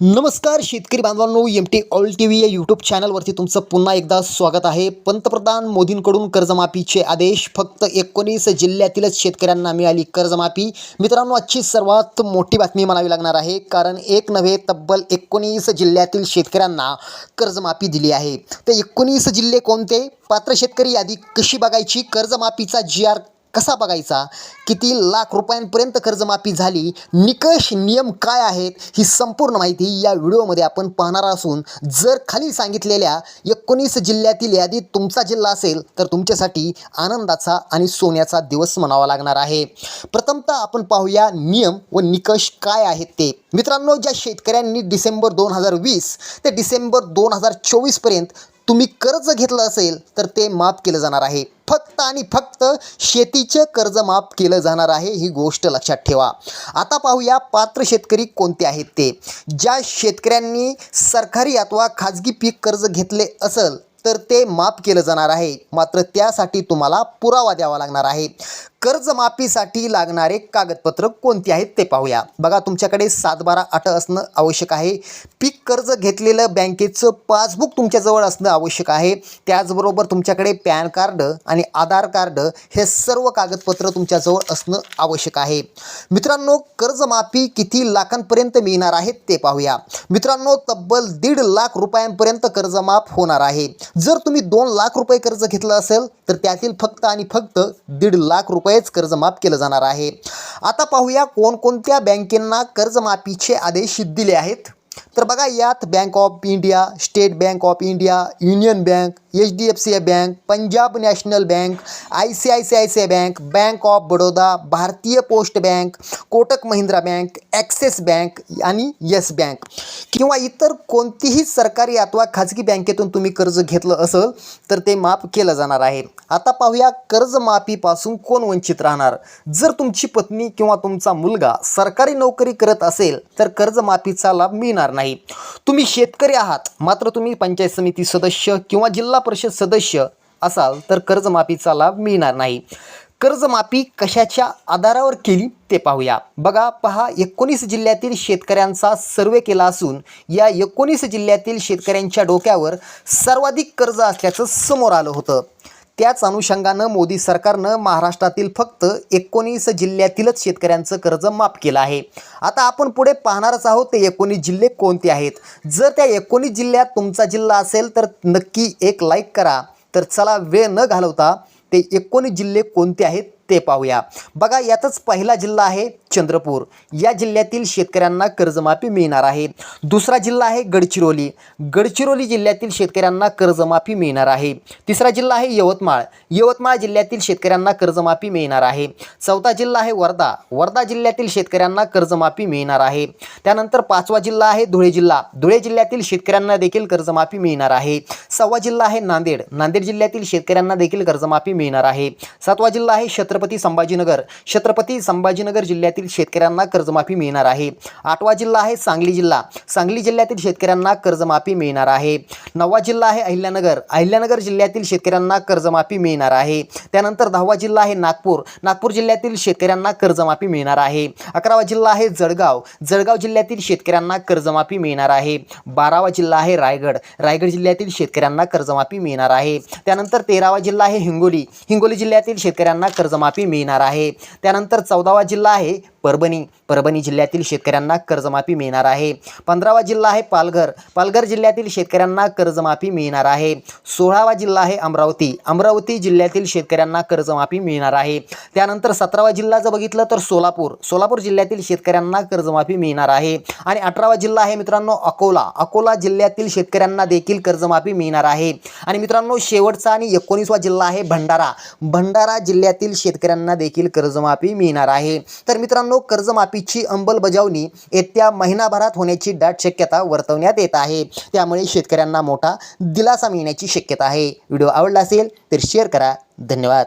नमस्कार शेतकरी बांधवांनो M T all T V या यूट्यूब चॅनलवरती तुमचं पुन्हा एकदा स्वागत आहे. पंतप्रधान मोदींकडून कर्जमाफीचे आदेश फक्त एकोणीस जिल्ह्यातीलच शेतकऱ्यांना मिळाली कर्जमाफी. मित्रांनो आजची सर्वात मोठी बातमी म्हणावी लागणार आहे कारण एक नव्हे तब्बल एकोणीस जिल्ह्यातील शेतकऱ्यांना कर्जमाफी दिली आहे. ते एकोणीस जिल्हे कोणते? पात्र शेतकरी यादी कशी बघायची? कर्जमाफीचा जी आर कसा बघायचा? किती लाख रुपयांपर्यंत कर्जमाफी झाली? निकष नियम काय आहेत? ही संपूर्ण माहिती या व्हिडिओमध्ये आपण पाहणार असून जर खाली सांगितलेल्या एकोणीस जिल्ह्यातील यादीत तुमचा जिल्हा असेल तर तुमच्यासाठी आनंदाचा आणि सोन्याचा दिवस म्हणावा लागणार आहे. प्रथमतः आपण पाहूया नियम व निकष काय आहेत ते. मित्रांनो ज्या शेतकऱ्यांनी डिसेंबर दोन हजार वीस ते डिसेंबर दोन हजार चोवीसपर्यंत तुम्ही कर्ज घेतलं असेल तर ते माफ केलं जाणार आहे. फक्त आणि फक्त शेतीचे कर्ज माफ केलं जाणार आहे ही गोष्ट लक्षात ठेवा. आता पाहूया पात्र शेतकरी कोणते आहेत ते. ज्या शेतकऱ्यांनी सरकारी अथवा खाजगी पीक कर्ज घेतले असेल तर ते माफ केलं जाणार आहे. मात्र त्यासाठी तुम्हाला पुरावा द्यावा लागणार आहे. कर्जमाफीसाठी लागणारे कागदपत्र कोणती आहेत ते पाहूया. बघा तुमच्याकडे सात बारा आठ असणं आवश्यक आहे. पीक कर्ज घेतलेलं बँकेचं पासबुक तुमच्याजवळ असणं आवश्यक आहे. त्याचबरोबर तुमच्याकडे पॅन कार्ड आणि आधार कार्ड हे सर्व कागदपत्र तुमच्याजवळ असणं आवश्यक आहे. मित्रांनो कर्जमाफी किती लाखांपर्यंत मिळणार आहेत ते पाहूया. मित्रांनो तब्बल दीड लाख रुपयांपर्यंत कर्जमाफ होणार आहे. जर तुम्ही दोन लाख रुपये कर्ज घेतलं असेल तर त्यातील फक्त आणि फक्त दीड लाख रुपये कर्ज कर्जमाफ केलं जाणार आहे. आता पाहूया कोणकोणत्या बँकेंना कर्जमाफीचे आदेश दिले आहेत. तर बघा यात bank of India State Bank of India union bank H D F C I bank Punjab national bank I C I C I C I bank bank of Baroda Bharatiya post bank Kotak Mahindra bank Axis bank आणि yes bank. किंवा इतर कोणतीही सरकारी अथवा खाजगी बँकेतून तुम्ही कर्ज घेतलं असेल तर ते माफ केलं जाणार आहे. आता पाहूया कर्जमाफीपासून कोण वंचित राहणार? जर तुमची पत्नी किंवा तुमचा मुलगा सरकारी नोकरी करत असेल तर कर्जमाफीचा लाभ मिळणार नाही. तुम्ही शेतकरी आहात मात्र तुम्ही पंचायत समिती सदस्य किंवा जिल्हा परिषद सदस्य असाल तर कर्जमाफीचा लाभ मिळणार नाही. कर्जमाफी कशाच्या आधारावर केली ते पाहूया. बघा पहा एकोणीस जिल्ह्यातील शेतकऱ्यांचा सर्वे केला असून या एकोणीस जिल्ह्यातील शेतकऱ्यांच्या डोक्यावर सर्वाधिक कर्ज असल्याचं समोर आलं होतं. त्याच अनुषंगानं मोदी सरकारनं महाराष्ट्रातील फक्त एकोणीस जिल्ह्यातीलच शेतकऱ्यांचं कर्ज माफ केलं आहे. आता आपण पुढे पाहणारच आहोत ते एकोणीस जिल्हे कोणते आहेत? जर त्या एकोणीस जिल्ह्यात तुमचा जिल्हा असेल तर नक्की एक लाईक करा. तर चला वेळ न घालवता ते एकोणीस जिल्हे कोणते आहेत ते पाहूया. बघा यातच पहिला जिल्हा आहे चंद्रपूर. या जिल्ह्यातील शेतकऱ्यांना कर्जमाफी मिळणार आहे. दुसरा जिल्हा आहे गडचिरोली. गडचिरोली जिल्ह्यातील शेतकऱ्यांना कर्जमाफी मिळणार आहे. तिसरा जिल्हा आहे यवतमाळ. यवतमाळ जिल्ह्यातील शेतकऱ्यांना कर्जमाफी मिळणार आहे. चौथा जिल्हा आहे वर्धा. वर्धा जिल्ह्यातील शेतकऱ्यांना कर्जमाफी मिळणार आहे. त्यानंतर पाचवा जिल्हा आहे धुळे जिल्हा. धुळे जिल्ह्यातील शेतकऱ्यांना देखील कर्जमाफी मिळणार आहे. सहावा जिल्हा आहे नांदेड. नांदेड जिल्ह्यातील शेतकऱ्यांना देखील कर्जमाफी मिळणार आहे. सातवा जिल्हा आहे छत्रपती संभाजीनगर. छत्रपती संभाजीनगर जिल्ह्यातील शेतकऱ्यांना कर्जमाफी मिळणार आहे. आठवा जिल्हा आहे सांगली जिल्हा. सांगली जिल्ह्यातील शेतकऱ्यांना कर्जमाफी मिळणार आहे. नववा जिल्हा आहे अहिल्यानगर. अहिल्यानगर जिल्ह्यातील शेतकऱ्यांना कर्जमाफी मिळणार आहे. त्यानंतर दहावा जिल्हा आहे नागपूर. नागपूर जिल्ह्यातील शेतकऱ्यांना कर्जमाफी मिळणार आहे. अकरावा जिल्हा आहे जळगाव. जळगाव जिल्ह्यातील शेतकऱ्यांना कर्जमाफी मिळणार आहे. बारावा जिल्हा आहे रायगड. रायगड जिल्ह्यातील शेतकऱ्यांना कर्जमाफी मिळणार आहे. त्यानंतर तेरावा जिल्हा आहे हिंगोली. हिंगोली जिल्ह्यातील शेतकऱ्यांना कर्जमाफी मिळणार आहे. त्यानंतर चौदावा जिल्हा आहे परभणी. परभणी जिल्ह्यातील शेतकऱ्यांना कर्जमाफी मिळणार आहे. पंधरावा जिल्हा आहे पालघर. पालघर जिल्ह्यातील शेतकऱ्यांना कर्जमाफी मिळणार आहे. सोळावा जिल्हा आहे अमरावती. अमरावती जिल्ह्यातील शेतकऱ्यांना कर्जमाफी मिळणार आहे. त्यानंतर सतरावा जिल्हा जर बघितलं तर सोलापूर. सोलापूर जिल्ह्यातील शेतकऱ्यांना कर्जमाफी मिळणार आहे. आणि अठरावा जिल्हा आहे मित्रांनो अकोला. अकोला जिल्ह्यातील शेतकऱ्यांना देखील कर्जमाफी मिळणार आहे. आणि मित्रांनो शेवटचा आणि एकोणीसवा जिल्हा आहे भंडारा. भंडारा जिल्ह्यातील शेतकऱ्यांना देखील कर्जमाफी मिळणार आहे. तर मित्रांनो कर्जमाफीची अंमलबजावणी येत्या महिनाभरात होण्याची दाट शक्यता वर्तवण्यात येत आहे. त्यामुळे शेतकऱ्यांना मोठा दिलासा मिळण्याची शक्यता आहे. व्हिडिओ आवडला असेल तर शेअर करा. धन्यवाद.